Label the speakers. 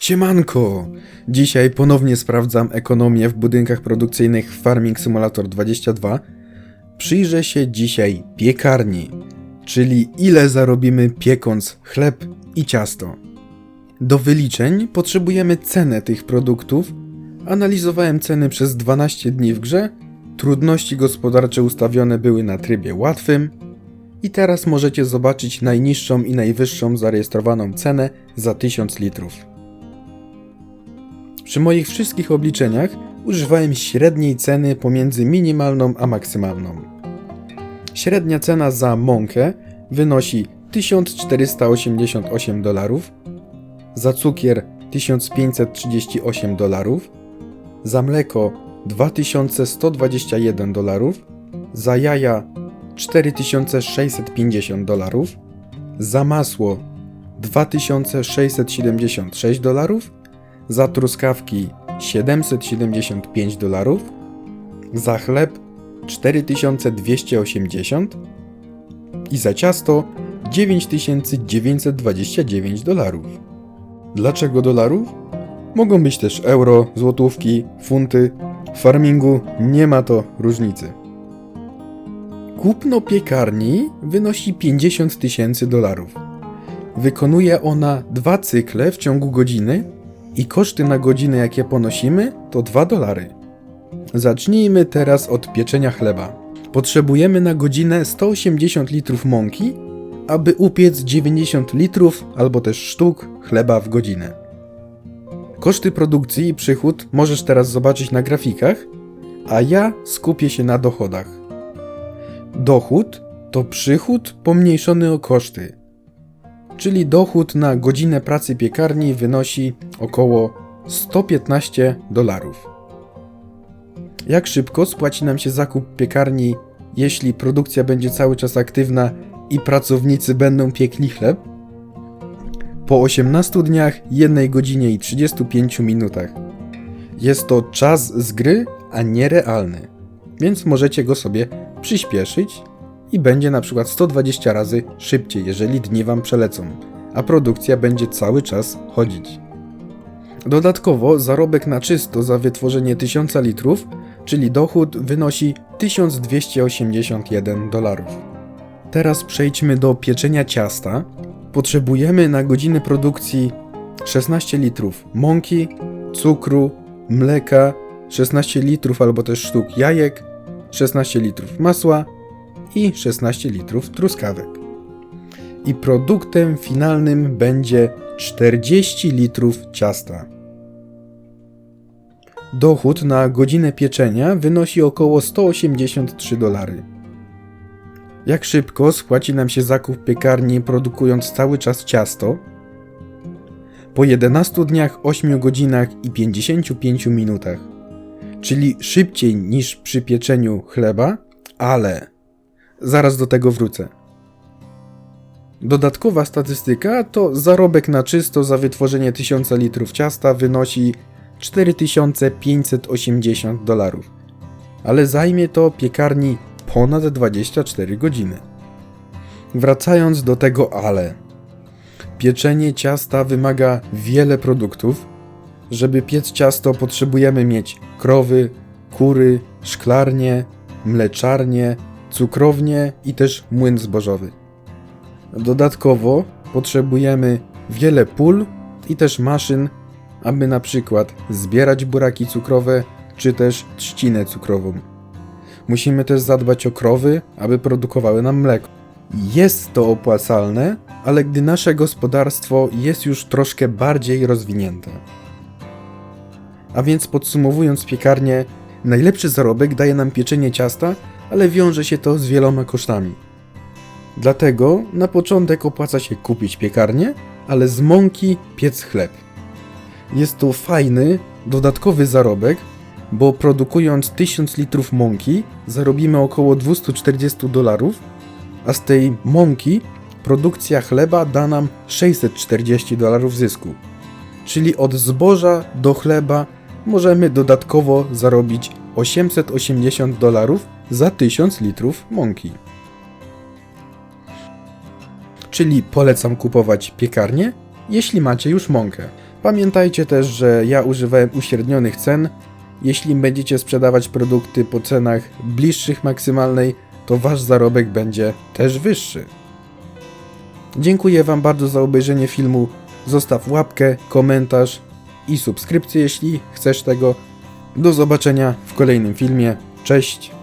Speaker 1: Siemanko! Dzisiaj ponownie sprawdzam ekonomię w budynkach produkcyjnych w Farming Simulator 22. Przyjrzę się dzisiaj piekarni, czyli ile zarobimy piekąc chleb i ciasto. Do wyliczeń potrzebujemy cenę tych produktów. Analizowałem ceny przez 12 dni w grze. Trudności gospodarcze ustawione były na trybie łatwym. I teraz możecie zobaczyć najniższą i najwyższą zarejestrowaną cenę za 1000 litrów. Przy moich wszystkich obliczeniach używałem średniej ceny pomiędzy minimalną a maksymalną. Średnia cena za mąkę wynosi 1488 dolarów, za cukier 1538 dolarów, za mleko 2121 dolarów, za jaja 4650 dolarów, za masło 2676 dolarów, za truskawki 775 dolarów, za chleb 4280 i za ciasto 9929 dolarów. Dlaczego dolarów? Mogą być też euro, złotówki, funty. W farmingu nie ma to różnicy. Kupno piekarni wynosi 50 tysięcy dolarów. Wykonuje ona dwa cykle w ciągu godziny i koszty na godzinę, jakie ponosimy, to 2 dolary. Zacznijmy teraz od pieczenia chleba. Potrzebujemy na godzinę 180 litrów mąki, aby upiec 90 litrów albo też sztuk chleba w godzinę. Koszty produkcji i przychód możesz teraz zobaczyć na grafikach, a ja skupię się na dochodach. Dochód to przychód pomniejszony o koszty, czyli dochód na godzinę pracy piekarni wynosi około 115 dolarów. Jak szybko spłaci nam się zakup piekarni, jeśli produkcja będzie cały czas aktywna i pracownicy będą piekli chleb? Po 18 dniach, 1 godzinie i 35 minutach. Jest to czas z gry, a nie realny, więc możecie go sobie przyspieszyć i będzie na przykład 120 razy szybciej, jeżeli dni Wam przelecą, a produkcja będzie cały czas chodzić. Dodatkowo zarobek na czysto za wytworzenie 1000 litrów, czyli dochód wynosi 1281 dolarów. Teraz przejdźmy do pieczenia ciasta. Potrzebujemy na godzinę produkcji 16 litrów mąki, cukru, mleka, 16 litrów albo też sztuk jajek, 16 litrów masła i 16 litrów truskawek. I produktem finalnym będzie 40 litrów ciasta. Dochód na godzinę pieczenia wynosi około 183 dolary. Jak szybko spłaci nam się zakup piekarni produkując cały czas ciasto? Po 11 dniach, 8 godzinach i 55 minutach. Czyli szybciej niż przy pieczeniu chleba, ale zaraz do tego wrócę. Dodatkowa statystyka to zarobek na czysto za wytworzenie 1000 litrów ciasta wynosi 4580 dolarów, ale zajmie to piekarni ponad 24 godziny. Wracając do tego ale. Pieczenie ciasta wymaga wiele produktów. Żeby piec ciasto potrzebujemy mieć krowy, kury, szklarnie, mleczarnie, cukrownię i też młyn zbożowy. Dodatkowo potrzebujemy wiele pól i też maszyn, aby na przykład zbierać buraki cukrowe czy też trzcinę cukrową. Musimy też zadbać o krowy, aby produkowały nam mleko. Jest to opłacalne, ale gdy nasze gospodarstwo jest już troszkę bardziej rozwinięte. A więc podsumowując piekarnię, najlepszy zarobek daje nam pieczenie ciasta, ale wiąże się to z wieloma kosztami. Dlatego na początek opłaca się kupić piekarnię, ale z mąki piec chleb. Jest to fajny, dodatkowy zarobek, bo produkując 1000 litrów mąki zarobimy około 240 dolarów, a z tej mąki produkcja chleba da nam 640 dolarów zysku. Czyli od zboża do chleba możemy dodatkowo zarobić 880 dolarów za 1000 litrów mąki. Czyli polecam kupować piekarnię, jeśli macie już mąkę. Pamiętajcie też, że ja używałem uśrednionych cen. Jeśli będziecie sprzedawać produkty po cenach bliższych maksymalnej, to wasz zarobek będzie też wyższy. Dziękuję Wam bardzo za obejrzenie filmu. Zostaw łapkę, komentarz i subskrypcję, jeśli chcesz tego. Do zobaczenia w kolejnym filmie. Cześć!